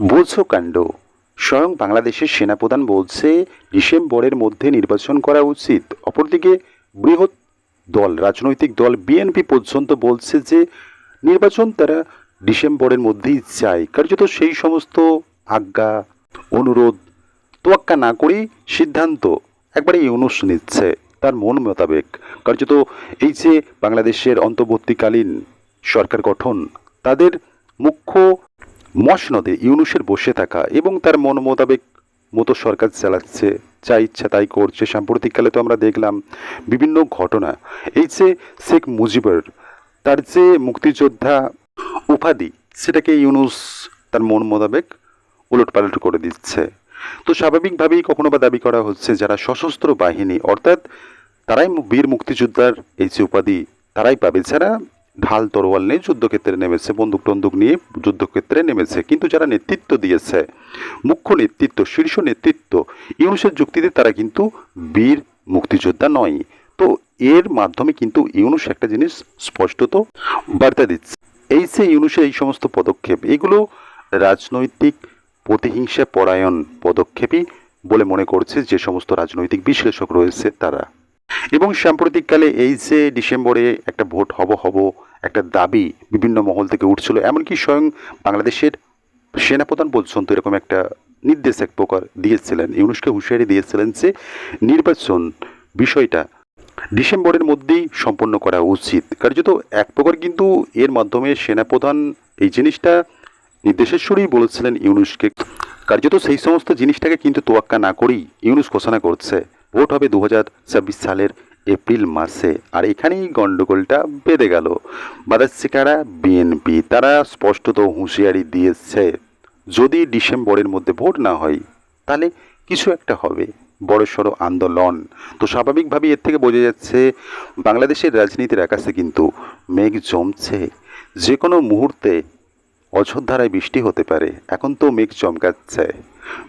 বোঝো কাণ্ড। স্বয়ং বাংলাদেশের সেনাপ্রধান বলছে, ডিসেম্বরের মধ্যে নির্বাচন করা উচিত। অপরদিকে বৃহৎ দল, রাজনৈতিক দল বিএনপি পর্যন্ত বলছে যে নির্বাচন তারা ডিসেম্বরের মধ্যেই চায়। কার্যত সেই সমস্ত আজ্ঞা, অনুরোধ তোয়াক্কা না করেই সিদ্ধান্ত একবারে ইউনুস নিচ্ছে, তার মন মোতাবেক। কার্যত এই যে বাংলাদেশের অন্তর্বর্তীকালীন সরকার গঠন, তাদের মুখ্য মসনদে ইউনুসের বসে থাকা এবং তার মন মোতাবেক মতো সরকার চালাচ্ছে, যা ইচ্ছা তাই করছে। সাম্প্রতিককালে তো আমরা দেখলাম বিভিন্ন ঘটনা। এই যে শেখ মুজিবুর, তার যে মুক্তিযোদ্ধা উপাধি, সেটাকে ইউনুস তার মন মোতাবেক উলটপালট করে দিচ্ছে। তো স্বাভাবিকভাবেই কখনো বা দাবি করা হচ্ছে, যারা সশস্ত্র বাহিনী, অর্থাৎ তারাই বীর মুক্তিযোদ্ধার এই যে উপাধি, তারাই পাবে। যারা ঢাল তরোয়াল নিয়ে যুদ্ধক্ষেত্রে নেমেছে বন্দুক টন্দুক নিয়ে যুদ্ধক্ষেত্রে নেমেছে। কিন্তু যারা নেতৃত্ব দিয়েছে, মুখ্য নেতৃত্ব, শীর্ষ নেতৃত্ব, ইউনুসের যুক্তিতে তারা কিন্তু বীর মুক্তিযোদ্ধা নয়। তো এর মাধ্যমে কিন্তু ইউনুস একটা জিনিস স্পষ্টত বার্তা দিচ্ছে। এই যে ইউনুসের এই সমস্ত পদক্ষেপ, এগুলো রাজনৈতিক প্রতিহিংসা পরায়ণ পদক্ষেপই বলে মনে করছে যে সমস্ত রাজনৈতিক বিশ্লেষক রয়েছে তারা। এবং সাম্প্রতিককালে এই যে ডিসেম্বরে একটা ভোট হব হব একটা দাবি বিভিন্ন মহল থেকে উঠছিল, এমনকি স্বয়ং বাংলাদেশের সেনাপ্রধান পর্যন্ত এরকম একটা নির্দেশ এক প্রকার দিয়েছিলেন। ইউনুসকে হুঁশিয়ারি দিয়েছিলেন যে নির্বাচন বিষয়টা ডিসেম্বরের মধ্যেই সম্পন্ন করা উচিত। কার্যত এক প্রকার কিন্তু এর মাধ্যমে সেনাপ্রধান এই জিনিসটা নির্দেশের সুরেই বলেছিলেন ইউনুসকে। কার্যত সেই সমস্ত জিনিসটাকে কিন্তু তোয়াক্কা না করেই ইউনুস ঘোষণা করছে। ভোট হবে দু হাজার ছাব্বিশ সালের এপ্রিল মাসে। আর এখানেই গণ্ডগোলটা বেঁধে গেল। বাদাচ্ছে কারা বিএনপি, তারা স্পষ্টত হুঁশিয়ারি দিয়েছে, যদি ডিসেম্বরের মধ্যে ভোট না হয়, তাহলে কিছু একটা হবে। বড়সড় আন্দোলন। তো স্বাভাবিকভাবেই এর থেকে বোঝা যাচ্ছে, বাংলাদেশের রাজনীতির আকাশে কিন্তু মেঘ জমছে। যে কোনো মুহূর্তে অযোধ্যারায় বৃষ্টি হতে পারে। এখন তো মেঘ চমকাচ্ছে।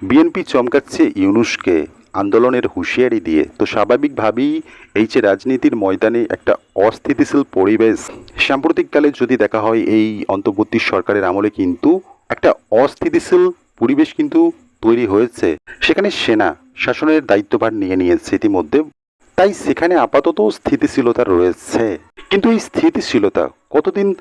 বিএনপি চমকাচ্ছে ইউনুসকে। আন্দোলনের হুঁশিয়ারি দিয়ে। তো স্বাভাবিকভাবেই এই যে রাজনীতির ময়দানে একটা অস্থিতিশীল পরিবেশ, সাম্প্রতিককালে যদি দেখা হয় এই অন্তর্বর্তী সরকারের আমলে কিন্তু একটা অস্থিতিশীল পরিবেশ কিন্তু তৈরি হয়েছে। সেখানে সেনা শাসনের দায়িত্বভার নিয়ে নিয়েছে ইতিমধ্যে। তাই সেখানে আপাতত স্থিতিশীলতা রয়েছে। কিন্তু এই স্থিতিশীলতা কতদিন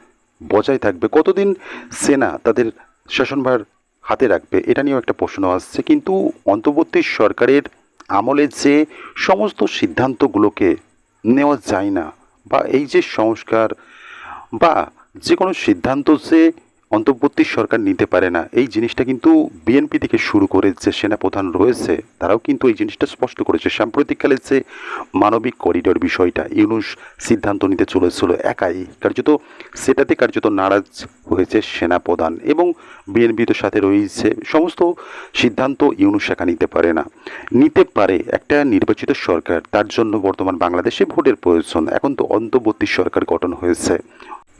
বজায় থাকবে? কতদিন সেনা তাদের শাসনভার হাতে রাখবে? এটা নিয়েও একটা প্রশ্ন আসছে। কিন্তু অন্তর্বর্তী সরকারের আমলে যে সমস্ত সিদ্ধান্তগুলোকে নেওয়া যায় না বা এই যে সংস্কার বা যে কোনো সিদ্ধান্ত যে অন্তর্বর্তী সরকার নিতে পারে না। এই জিনিসটা কিন্তু বিএনপি থেকে শুরু করে যে সেনাপ্রধান রয়েছে, তারাও কিন্তু এই জিনিসটা স্পষ্ট করেছে। সাম্প্রতিককালে যে মানবিক করিডোর বিষয়টা, ইউনুস সিদ্ধান্ত নিতে চলেছিল একাই, কার্যত সেটাতে কার্যত নারাজ হয়েছে সেনাপ্রধান এবং বিএনপি তো সাথে রয়েছে। সমস্ত সিদ্ধান্ত ইউনুস একা নিতে পারে না। নিতে পারে একটা নির্বাচিত সরকার, তার জন্য বর্তমান বাংলাদেশে ভোটের প্রয়োজন। এখন তো অন্তর্বর্তী সরকার গঠন হয়েছে।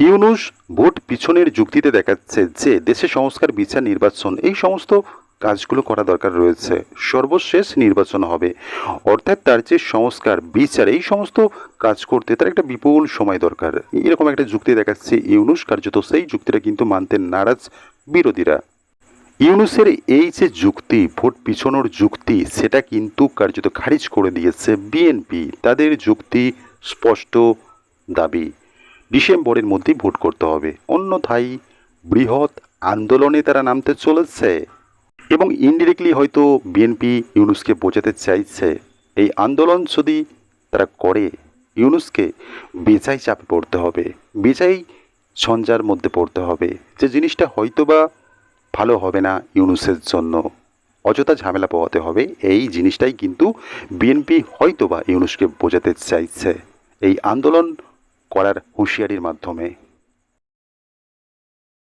ইউনুস ভোট পিছনের যুক্তিতে দেখাচ্ছে যে দেশে সংস্কার, বিচার, নির্বাচন, এই সমস্ত কাজগুলো করা দরকার রয়েছে। সর্বশেষ নির্বাচন হবে। অর্থাৎ তার যে সংস্কার, বিচার, এই সমস্ত কাজ করতে তার একটা বিপুল সময় দরকার। এরকম একটা যুক্তি দেখাচ্ছে ইউনুস। কার্যত সেই যুক্তিটা কিন্তু মানতে নারাজ বিরোধীরা। ইউনুসের এই যে যুক্তি, ভোট পিছনোর যুক্তি, সেটা কিন্তু কার্যত খারিজ করে দিয়েছে বিএনপি। তাদের যুক্তি স্পষ্ট দাবি। ডিসেম্বরের মধ্যেই ভোট করতে হবে। অন্যথায় বৃহৎ আন্দোলনে তারা নামতে চলেছে এবং ইনডিরেক্টলি হয়তো বিএনপি ইউনুসকে বোঝাতে চাইছে। এই আন্দোলন যদি তারা করে, ইউনুসকে বেচাই চাপে পড়তে হবে, বেচাই ঝঞ্ঝার মধ্যে পড়তে হবে যে জিনিসটা হয়তোবা ভালো হবে না ইউনুসের জন্য। অযথা ঝামেলা পোহাতে হবে, এই জিনিসটাই কিন্তু বিএনপি হয়তোবা ইউনুসকে বোঝাতে চাইছে। এই আন্দোলন করার হুঁশিয়ারির মাধ্যমে